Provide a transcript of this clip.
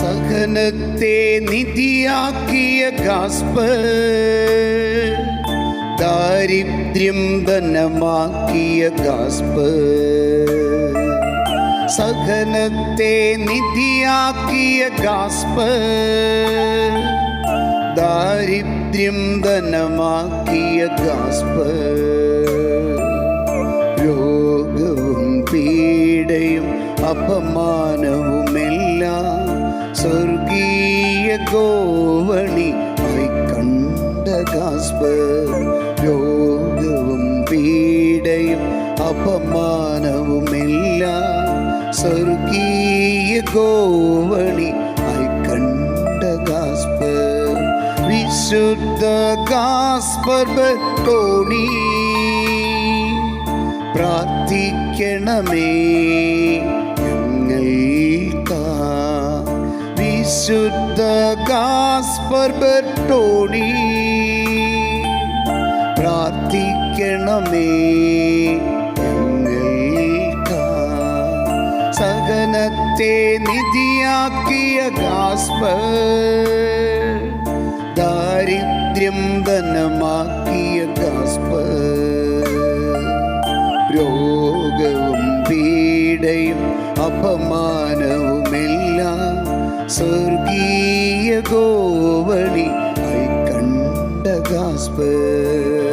സഹനത്തെ നിധിയാക്കിയ ഗാസ്പ ദാരിദ്ര്യം ധനമാക്കിയ ഗാസ്പ സഹനത്തെ നിധിയാക്കിയ ഗാസ്പ ദാരിദ്ര്യം ധനമാക്കിയ ഗാസ്പ രോഗവും പീഡയും അപമാനവുമെല്ലാം സ്വർഗീയ ആയി കണ്ട ഗാസ്പ രോഗവും പീഡയും അപമാനവുമെല്ലാം സ്വർഗീയ ആയി കണ്ട ഗാസ്പ വിശുദ്ധ ഗാസ്പർ തോണി പ്രാർത്ഥിക്കണമേ. വിശുദ്ധ ഗാസ്പർ ബെർട്ടോണി പ്രാർത്ഥിക്കണമേ സകലത്തെ നിധിയാക്കിയ ഗാസ്പർ ദാരിദ്ര്യം ധനമാക്കിയ ഗാസ്പർ. രോഗവും പീഡയും അപമാനവുമെല്ലാം സ്വർഗീയ ഗോവണി ആയി കണ്ട ഗാസ്പർ